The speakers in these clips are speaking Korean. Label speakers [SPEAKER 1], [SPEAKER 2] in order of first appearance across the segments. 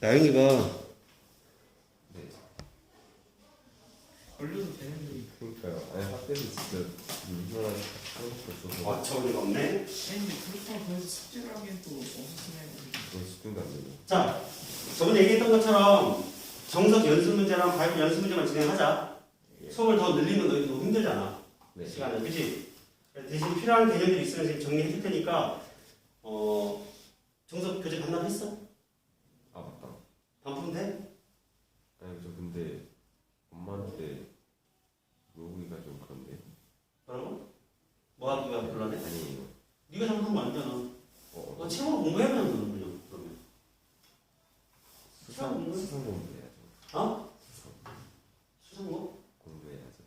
[SPEAKER 1] 나영이가
[SPEAKER 2] 네.
[SPEAKER 3] 걸려도 되는데
[SPEAKER 2] 그러니까요. 아니 학교에서 진짜 하는 거 없어서
[SPEAKER 1] 어처구니가 없네.
[SPEAKER 3] 아니 근데 그렇다고 그래서 숙제를 하기엔 또 없었으면
[SPEAKER 2] 그런 집중도 안 되고.
[SPEAKER 1] 자, 저번에 얘기했던 것처럼 정석 연습 문제랑 바이블 연습 문제만 진행하자. 수업을 더 늘리면 너희도 힘들잖아.
[SPEAKER 2] 네.
[SPEAKER 1] 시간을, 그치? 대신 필요한 개념들이 있으면 지금 정리해 줄 테니까, 어, 정석 교재 반납했어?
[SPEAKER 2] 아 맞다.
[SPEAKER 1] 반품 돼?
[SPEAKER 2] 아니 저 근데 엄마한테 물어보기가 좀 그런데.
[SPEAKER 1] 뭐라고? 뭐 하기가 곤란해?
[SPEAKER 2] 아니에요.
[SPEAKER 1] 네가 잘못한 거 아니잖아.
[SPEAKER 2] 어,
[SPEAKER 1] 너 책으로 공부해보면 너는 그냥, 그러면.
[SPEAKER 2] 수상
[SPEAKER 1] 공부?
[SPEAKER 2] 수상 공부해야죠.
[SPEAKER 1] 어?
[SPEAKER 2] 수상
[SPEAKER 1] 수상고?
[SPEAKER 2] 공부해야죠.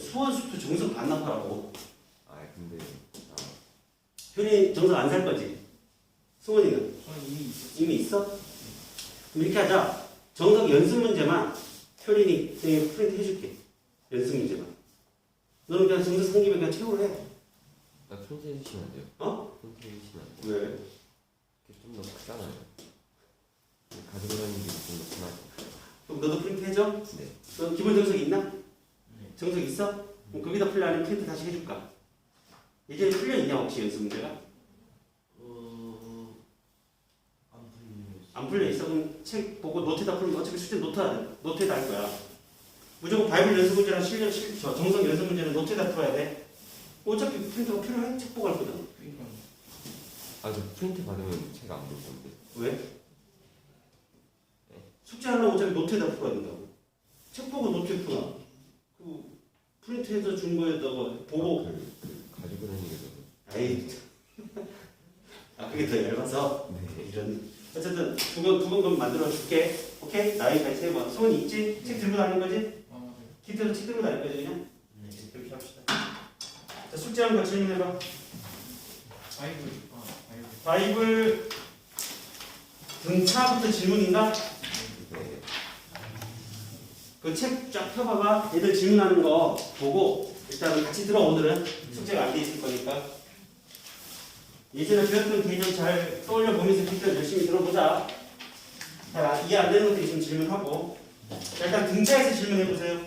[SPEAKER 1] 수원수도 정석 반납하라고.
[SPEAKER 2] 아 근데 아
[SPEAKER 1] 효리 정석 안 살 거지? 수원이는?
[SPEAKER 3] 저는 이미
[SPEAKER 1] 이미 있어? 그럼 이렇게 하자. 정석 연습 문제만 효린이 선생님이 프린트 해줄게. 연습 문제만. 너는 그냥 정석 생기면 그냥 채우래.
[SPEAKER 2] 나 프린트 해주시면 안 돼요?
[SPEAKER 1] 어?
[SPEAKER 2] 프린트 해주시면 안 돼요?
[SPEAKER 1] 왜?
[SPEAKER 2] 이게 좀더 크잖아요. 가지고 다니는 게 좀 더 편하죠.
[SPEAKER 1] 그럼 너도 프린트 해줘?
[SPEAKER 2] 네.
[SPEAKER 1] 너 기본 정석 있나?
[SPEAKER 3] 네.
[SPEAKER 1] 정석 있어? 그럼 거기다 풀려면 프린트 다시 해줄까? 예전에 풀려있냐 혹시 연습 문제가?
[SPEAKER 3] 어 안 풀리는
[SPEAKER 1] 안 풀려있어? 그럼 책 보고 노트에다 풀면 어차피 숙제 노트, 노트에다 할 거야. 무조건 바이블 연습 문제랑 실력, 실, 저 정석 연습 문제는 노트에다 풀어야 돼. 어차피 프린트가 필요해? 책 보고 할 거잖아.
[SPEAKER 3] 그러니까
[SPEAKER 2] 아저 프린트 받으면 제가 안볼 건데.
[SPEAKER 1] 왜? 숙제하려면 어차피 노트에다 풀어야 된다고. 책 보고 노트에 풀어. 그 프린트해서 준 거에다가 보고.
[SPEAKER 2] 아, 그, 그 가지고 다니는 게 더.
[SPEAKER 1] 에이. 아 그게 더 얇아서.
[SPEAKER 2] 네.
[SPEAKER 1] 이런. 어쨌든 두번두번 만들어 줄게. 오케이? 나이 같이 해봐. 손 있지? 책 들고 다니는 거지?
[SPEAKER 3] 아 맞아요
[SPEAKER 1] 키트로 책 들고 다닐 거지 그냥? 이렇게 합시다. 자 숙제한 거 질문해봐.
[SPEAKER 3] 바이블 아 바이블
[SPEAKER 1] 바이블 등차부터 질문인가?
[SPEAKER 2] 네.
[SPEAKER 1] 그책 쫙 펴봐봐. 얘들 질문하는 거 보고 일단은 같이 들어 오늘은 숙제가 안 돼 있을 거니까. 예전에 배웠던 개념 잘 떠올려 보면서 일단 열심히 들어보자. 잘 아- 이해 안 되는 것도 있으면 질문하고. 자, 일단 등차에서 질문해 보세요.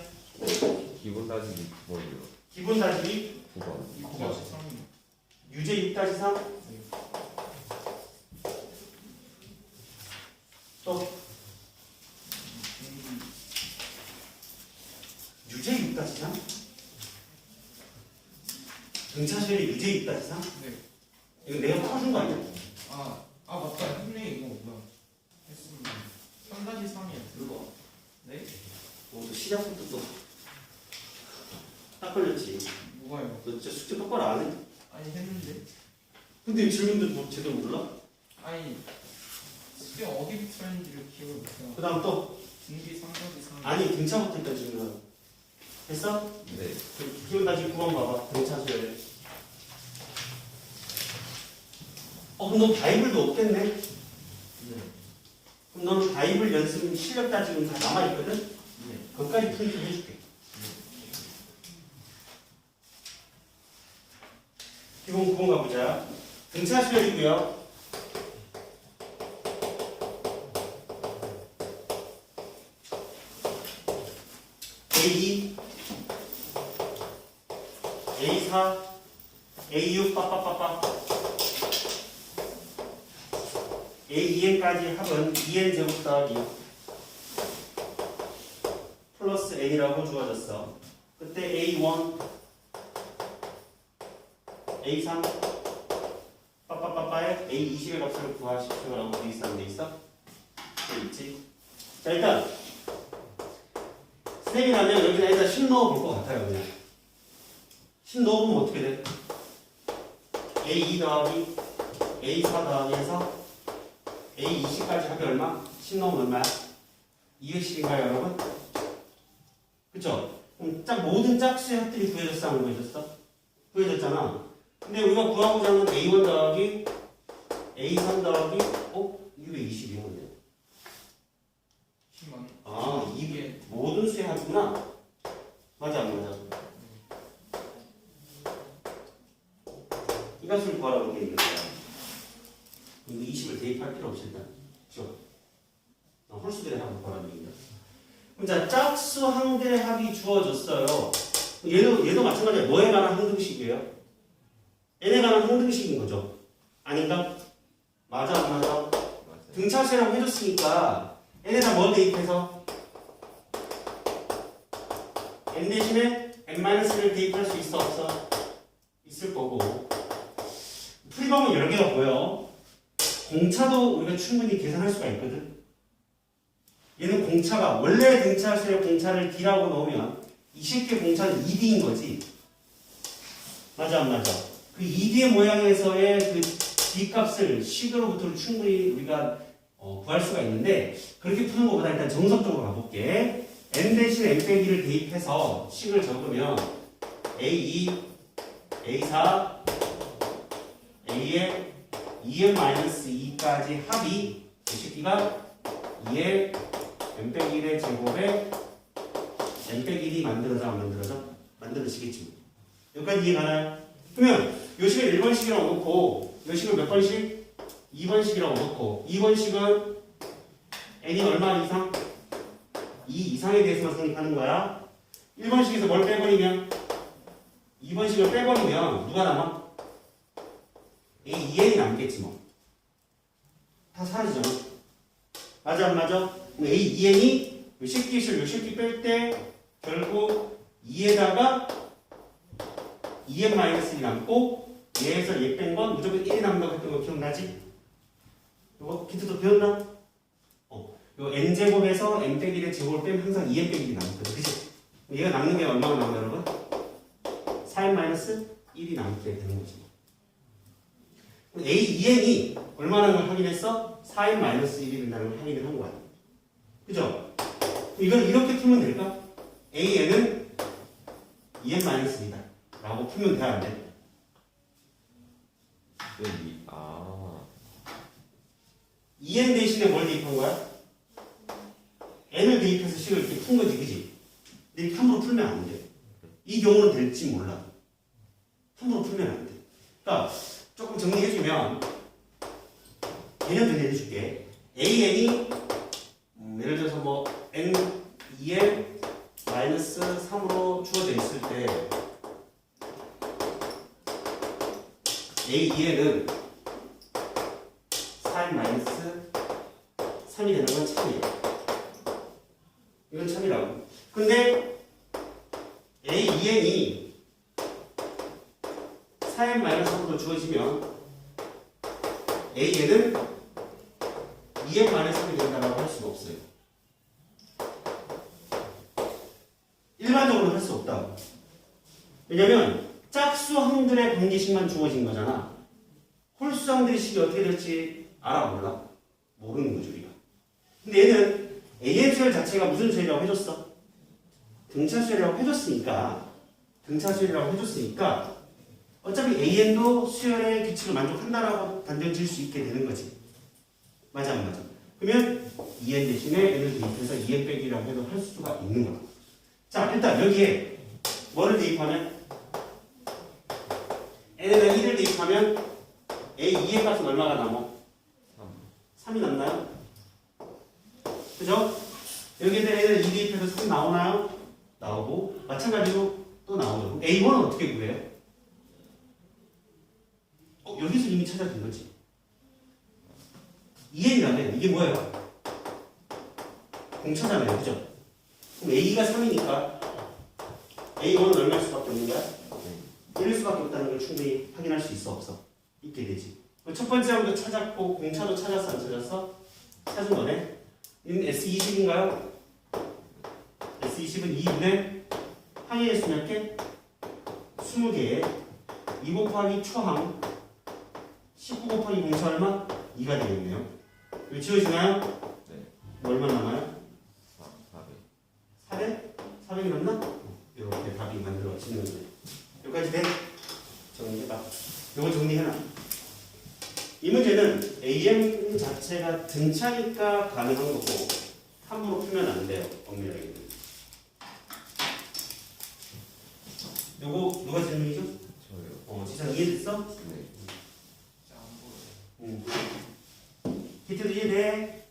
[SPEAKER 2] 기본 따지기 9번이요.
[SPEAKER 1] 기본 다지기
[SPEAKER 2] 9번.
[SPEAKER 3] 이거 13이
[SPEAKER 1] 유제 6-3 또 유제 6-3 등차실이 유제 6-3
[SPEAKER 3] 네.
[SPEAKER 1] 이거 내가 풀어준 거 아니야?
[SPEAKER 3] 아, 아 맞다 했네 이거 뭐야 했습니다 3-3이야 그거 네?
[SPEAKER 1] 어, 또 시작부터 또딱 걸렸지
[SPEAKER 3] 뭐가요?
[SPEAKER 1] 너 진짜 숙제 똑바로 안 해?
[SPEAKER 3] 아니 했는데
[SPEAKER 1] 근데 질문도 뭐 제대로 몰라?
[SPEAKER 3] 아니 숙제 어디부터 했는지를 기억을 못해요
[SPEAKER 1] 그 다음 또
[SPEAKER 3] 등기 3-3
[SPEAKER 1] 아니 등차부터 일단 질문 했어?
[SPEAKER 2] 네.
[SPEAKER 1] 그 기본 다시 9번 봐봐. 등차수열. 어, 그럼 너 바이블도 없겠네?
[SPEAKER 3] 네.
[SPEAKER 1] 그럼 너는 바이블 연습 실력 따지면 다 남아있거든?
[SPEAKER 3] 네.
[SPEAKER 1] 그것까지 프린트 해줄게. 기본 9번 가보자. 등차수열이고요. A2, A4, A6 빠빠빠빠 A2N까지 합은 2N 제곱 더하기 플러스 A라고 주어졌어. 그때 A1, A3 빠빠빠빠에 A20의 값을 구하십시오라고 돼 있었는데 돼 있어? 돼 있지? 자 일단 선생님이라면 여기다 일단 10 넣어볼 것 같아요 그냥 10 넣어보면 어떻게 돼? A2 더하기 A4 더하기 해서 A20까지 합이 얼마? 10 넣으면 얼마야? 210인가요 여러분? 그쵸? 그럼 짝 모든 짝수의 합들이 구해졌어 안 구해졌어? 구해졌잖아 근데 우리가 구하고자 하는 A1 더하기 A3 더하기 어? 220이었네
[SPEAKER 3] 10만
[SPEAKER 1] 아 이게
[SPEAKER 3] 이게
[SPEAKER 1] 모든 수의 합이구나 맞아 안 맞아 이 값을 구하라고 돼 있는 거야 이거 20을 대입할 필요 그죠? 어, 홀수들의 합을 구하라는. 그럼 자, 짝수 항들의 합이 주어졌어요. 얘도, 얘도 마찬가지야. 뭐에 관한 항등식이에요? n에 관한 항등식인 거죠. 아닌가? 맞아, 안 맞아?
[SPEAKER 2] 맞아요.
[SPEAKER 1] 등차수라고 해줬으니까 n에다 뭘 대입해서 n 대신에 n-를 대입할 수 있어 없어? 있을 거고 풀이방은 여러 개가 보여. 공차도 우리가 충분히 계산할 수가 있거든. 얘는 공차가 원래 등차수의 공차를 d라고 넣으면 이 새끼의 공차는 2d인 거지. 맞아 안 맞아? 그 2d의 모양에서의 그 d 값을 식으로부터 충분히 우리가 어, 구할 수가 있는데 그렇게 푸는 것보다 일단 정석적으로 가볼게. N 대신 n 빼기를 대입해서 식을 적으면 a2, a4, a의 2n-2까지 합이 이 새끼가 2의 n 빼기 1의 제곱에 n 빼기 1이 만들어져 안 만들어져? 만들어지겠지 여기까지 이해 가나요? 그러면 요 식을 1번식이라고 놓고 요 식을 몇 번씩? 2번식이라고 놓고 2번식은 n이 얼마 이상? 2 이상에 대해서만 생각하는 거야 1번식에서 뭘 빼버리면 2번식을 빼버리면 누가 남아? A 2n이 남겠지 뭐. 다 사라지잖아. 맞아 안 맞아? 그럼 A 2n이 요 새끼실 요 새끼 뺄 때 결국 2에다가 2n 마이너스 1이 남고 얘에서 얘 뺀 건 무조건 1이 남는다고 했던 거 기억나지? 이거 기트도 배웠나? 어. 요 n제곱에서 n 빼기 1의 제곱을 빼면 항상 2n 빼기 1이 남거든. 그치? 얘가 남는 게 얼마가 남아요 여러분? 4n 마이너스 1이 남게 되는 거지. A 2n이 얼마나 걸 확인했어? 4n 마이너스 1이 된다는 걸 확인을 한 거야. 그죠? 이걸 이렇게 풀면 될까? AN은 2n 마이너스 2다. 라고 풀면 돼, 안 돼?
[SPEAKER 2] 네, 이, 아,
[SPEAKER 1] 2n 대신에 뭘 대입한 거야? n을 대입해서 식을 이렇게 푼 거지, 그지? 근데 이렇게 함부로 풀면 안 돼. 이 경우는 될지 몰라. 함부로 풀면 안 돼. 그러니까 조금 정리해주면 개념 정리해줄게. AN이 음, 예를 들어서 뭐 n 2n 마이너스 3으로 주어져 있을 때 A 2n은 4n 마이너스 3이 되는 건 참이에요. 이건 참이라고. 근데 A 2n이 4n 마이너스 3으로 주어지면 A에는 2n 마이너스 3이 된다고 할 수가 없어요. 일반적으로 할 수 없다고. 왜냐면 짝수 항들의 관계식만 주어진 거잖아. 홀수 항들의 식이 어떻게 될지 알아 몰라? 모르는 거죠 우리가. 근데 얘는 AN 수열 자체가 무슨 수열이라고 해줬어? 등차 수열이라고 해줬으니까 등차 수열이라고 해줬으니까 어차피 AN도 수열의 규칙을 만족한다라고 단정 지을 수 있게 되는 거지. 맞아 안 맞아? 그러면 2n 대신에 n을 대입해서 2n 빼기라고 해도 할 수가 있는 거야. 자 일단 여기에 뭐를 대입하면 n에다 1을 대입하면 a 2의 값은 얼마가 남아? 3이 남나요? 그죠? 여기에다 n을 2 대입해서 3 나오나요? 나오고 마찬가지로 또 나오죠. a1은 어떻게 구해요? 어, 여기서 이미 찾아진 거지. 2n이라면 이게 뭐예요? 공차잖아요. 그죠? 그럼 a가 3이니까 a1은 얼마일 수밖에 없는 거야? 1일 수밖에 없다는 걸 충분히 확인할 수 있어 없어? 있게 되지. 그첫 번째 항도 찾았고 공차도 찾았어 안 찾았어? 찾은 거네. 이는 S20인가요? S20은 2분의 항의 수몇 개? 20개. 2 곱하기 초항 19 곱하기 공차 얼마? 2가 되겠네요. 이거 지워지나요?
[SPEAKER 2] 네.
[SPEAKER 1] 얼마 남아요?
[SPEAKER 2] 4, 400.
[SPEAKER 1] 400? 400이 넘나? 이렇게 답이 만들어지는 거예요. 여기까지 돼? 정리해봐. 이거 정리해놔. 이 문제는 AM 자체가 등차니까 가능한 거고 함부로 풀면 안 돼요. 엄밀하게는. 요거 누가 질문이죠?
[SPEAKER 2] 저요.
[SPEAKER 1] 어, 지상 이해됐어?
[SPEAKER 2] 네.
[SPEAKER 3] 진짜 안 보여.
[SPEAKER 1] 응. 히트도 이해돼?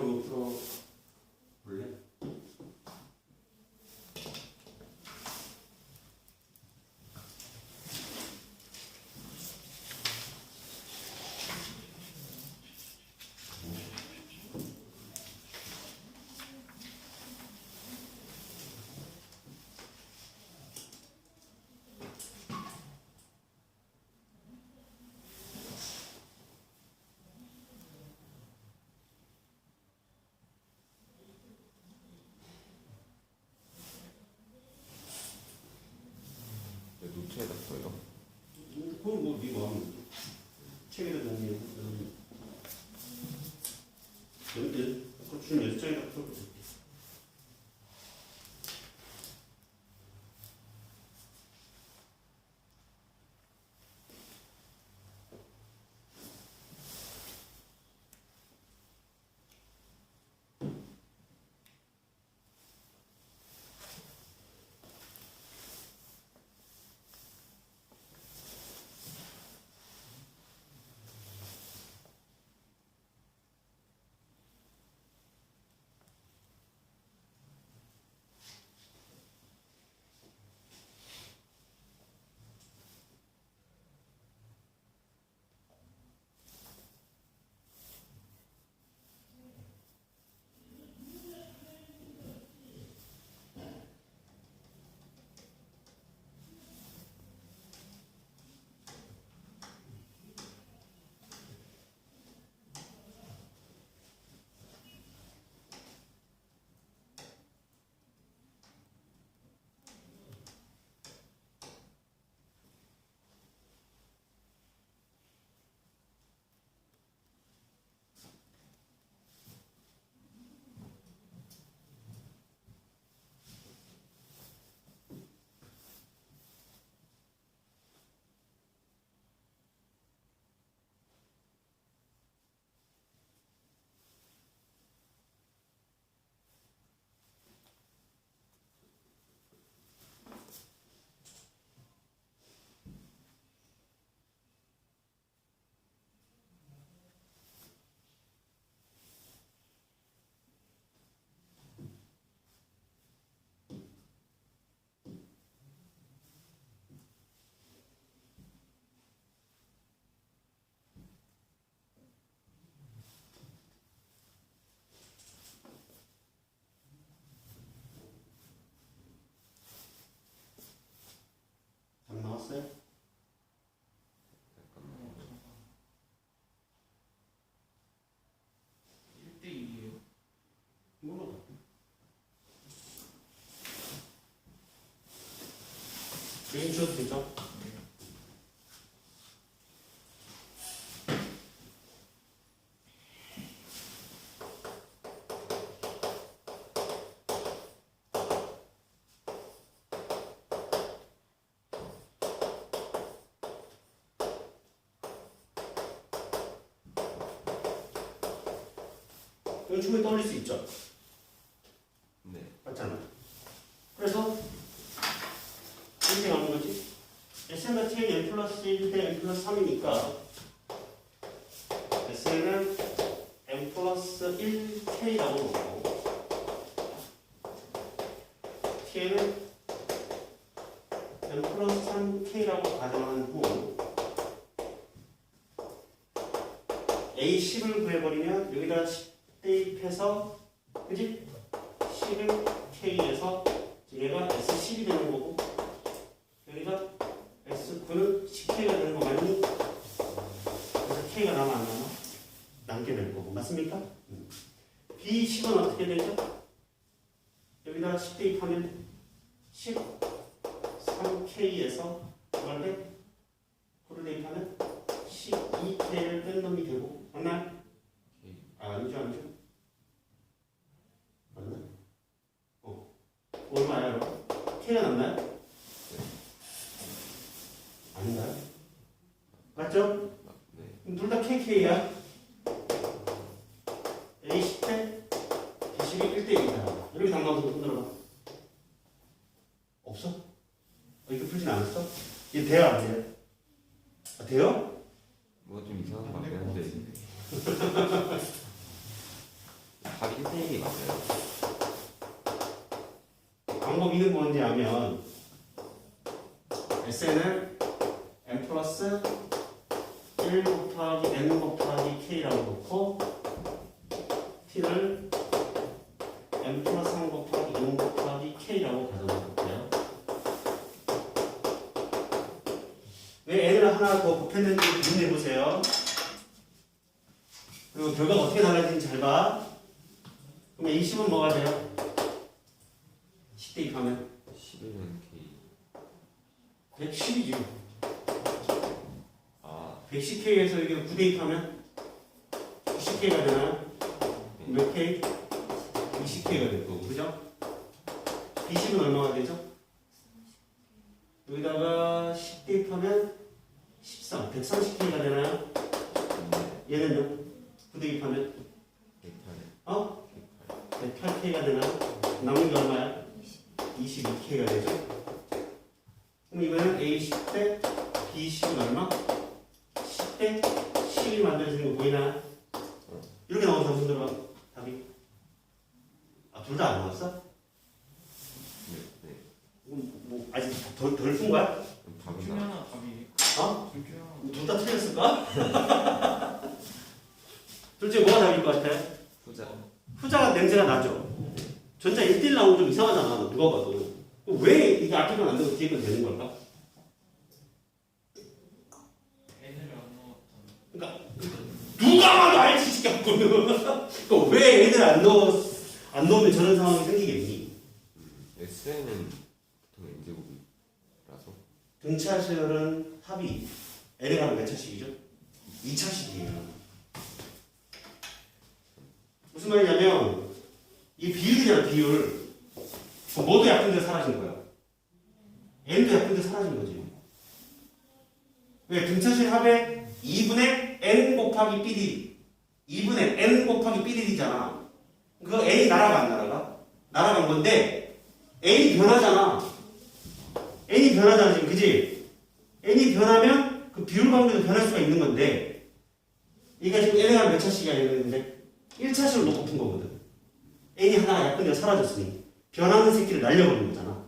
[SPEAKER 1] 요거 한번 풀어 볼래?
[SPEAKER 2] 왜 노트에다 써요?
[SPEAKER 1] 그건 뭐네 마음 책에다 정리해 연들 그 주는 여섯 장에다 풀어도 돼 이건 충분히 떠올릴 수 있죠?
[SPEAKER 2] 네.
[SPEAKER 1] 맞잖아. 그래서 이렇게 나오는 거지. S는 T n 플러스 1대 n 플러스 3이니까 S는 n 플러스 1K라고 놓고 T는 n 플러스 3K라고 가정한 후 A10을 구해버리면 여기다 10 대입해서 그지? 10을 K에서 얘가 S10이 되는 거고 여기가 S9는 10K가 되는 거 맞니? 그래서 K가 남아 안 남아? 남게 될 거고 맞습니까? 음. B10은 어떻게 되죠? 여기다가 10 대입하면 13K에서 얼마인데? 9를 대입하면 12K를 뺀 놈이 되고 맞나요?
[SPEAKER 2] K.
[SPEAKER 1] 아, 아니죠 아니죠? 맞나? 어 얼마야 여러분? K가 남나요? 아닌가요? 맞죠?
[SPEAKER 2] 네.
[SPEAKER 1] 둘 다 KK야. A 10대, B12 1대 1이다. 이렇게 당가서 흔들어봐. 없어? 어, 이거 풀진 않았어? 이게 돼요, 안 돼요? 아, 돼요?
[SPEAKER 2] 뭐가 좀 이상한 거
[SPEAKER 3] 안될
[SPEAKER 2] 같긴
[SPEAKER 3] 것
[SPEAKER 2] 한데.
[SPEAKER 3] 같은데.
[SPEAKER 2] 답이 1대1이 맞아요.
[SPEAKER 1] 방법 2는 뭔지 하면 SN을 n 플러스 1 곱하기 n 곱하기 k라고 놓고 t를 n 플러스 3 곱하기 n 곱하기 k라고 가져놓을게요. 왜 n을 하나 더 곱했는지 고민해 보세요. 그리고 결과가 어떻게 달라지는지 잘 봐. 그럼 이 10은 뭐가 돼요? 10 대입하면
[SPEAKER 2] 11은 K.
[SPEAKER 1] 110이지.
[SPEAKER 2] 아,
[SPEAKER 1] 110K에서 이게 9 대입하면 90K가 되나요? 몇 K? 20K가 됐고, 그죠? 20은 얼마가 되죠? 여기다가 10 대입하면 13, 130K가 되나요?
[SPEAKER 2] 네.
[SPEAKER 1] 얘는요? 9 대입하면
[SPEAKER 2] 108.
[SPEAKER 1] 어? 108K가 되나요? 남은 게 얼마야? 22K가 되죠? 그럼 이거는 A10 대 B10은 얼마? 10대 10이 만들어지는 거 보이나요? 이렇게 나온 점수 들어봐 답이 아 둘 다 안 나왔어?
[SPEAKER 2] 네. 네.
[SPEAKER 1] 뭐, 뭐 아직 덜덜푼 거야?
[SPEAKER 2] 그럼
[SPEAKER 3] 둘
[SPEAKER 2] 답은
[SPEAKER 3] 중에
[SPEAKER 2] 나.
[SPEAKER 3] 하나 답이
[SPEAKER 1] 어?
[SPEAKER 3] 둘 중에 하나
[SPEAKER 1] 둘 다 틀렸을까? 둘 중에 뭐가 답일 것 같아?
[SPEAKER 2] 후자.
[SPEAKER 1] 후자가 냄새가 나죠? 전자 1대1 나오면 좀 이상하잖아 누가 봐도 왜 이게 앞에 건안 되고 뒤에 건 되는 걸까?
[SPEAKER 3] N을 안 넣었잖아
[SPEAKER 1] 그러니까 누가 봐도 알지 시켰거든. 애들 안 넣어 안 넣으면 저런 상황이 생기겠니?
[SPEAKER 2] SN은 보통 N제곱이라서.
[SPEAKER 1] 등차 시열은 합이 n에 가면 몇 차식이죠? 2차식이에요. 무슨 말이냐면 이 비율이잖아 비율. 뭐도 약분돼 사라진 거야. n도 약분돼 사라진 거지. 왜 등차실 합의 2분의 n 곱하기 bd 2분의 n 곱하기 bd잖아. 그 n이 날아가 안 날아가? 날아간 건데? N이 변하잖아. n이 변하잖아 지금. 그지? n이 변하면 그 비율 관계도 변할 수가 있는 건데. 이게 지금 n가 몇 차씩이야? 이랬는데 1차씩을 놓고 푼 거거든. N이 하나 약분되어 사라졌으니 변하는 새끼를 날려버린 거잖아.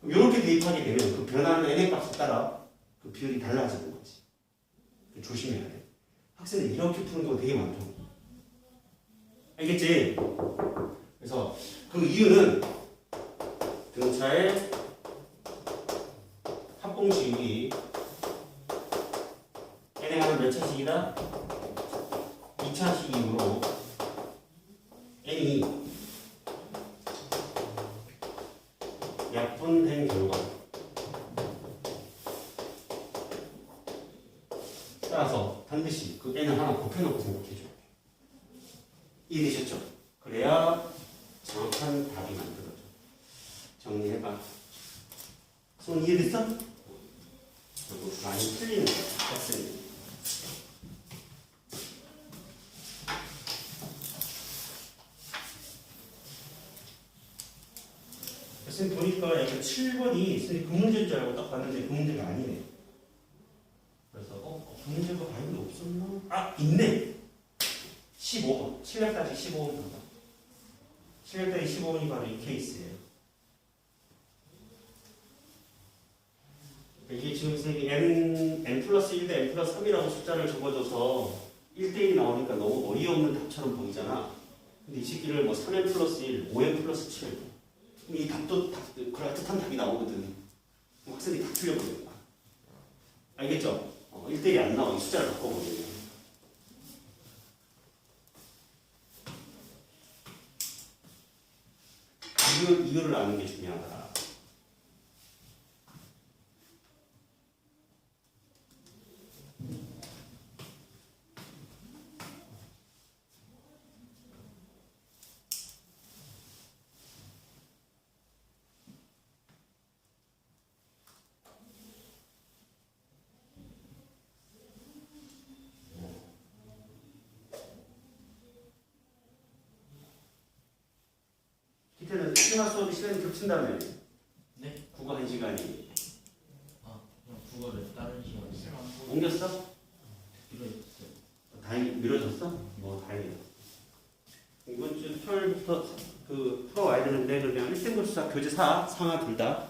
[SPEAKER 1] 그럼 이렇게 대입하게 되면 그 변하는 n의 값에 따라 그 비율이 달라지는 거지. 조심해야 돼. 학생들 이렇게 푸는 경우 되게 많죠 알겠지? 그래서 그 이유는 등차의 합공식이 n에 가면 몇 차식이다? 2차식이므로 n이 약분된 결과 따라서 반드시 그 n을 하나 곱해놓고 생각해줘 이해되셨죠? 그래야 정확한 답이 만들어져 정리해봐 손 이해됐어? 그리고 많이 틀리는 거 학생이 선생님 보니까 여기 7번이 선생님 그 문제인 줄 알고 딱 봤는데 그 문제가 아니네 그래서 어? 그 문제가 바이블에 없었나? 아 있네 15번 7월까지 15번 봐봐 7월까지 15번이 바로 이 케이스예요 이게 지금 선생님이 n, n 플러스 1대 n 플러스 3이라고 숫자를 적어줘서 1대1이 나오니까 너무 어이없는 답처럼 보이잖아. 근데 이 새끼를 뭐 3n 플러스 1, 5n 플러스 7. 그럼 이 답도 답, 그럴듯한 답이 나오거든. 그럼 학생들이 다 틀려버리는 거야. 알겠죠? 어, 1대1이 안 나와. 이 숫자를 바꿔버리면. 이유, 이유를 아는 게 중요하다. 수학 수업이 시간이 겹친다며.
[SPEAKER 3] 네?
[SPEAKER 1] 국어 한 시간이.
[SPEAKER 3] 아 국어를 다른 시간에
[SPEAKER 1] 옮겼어?
[SPEAKER 3] 있어요
[SPEAKER 1] 다행히 미뤄졌어? 뭐 다행이다. 이번 주 2편부터 그 풀어와야 되는데 그냥 1등급 수사 교재 4 상하 둘 다.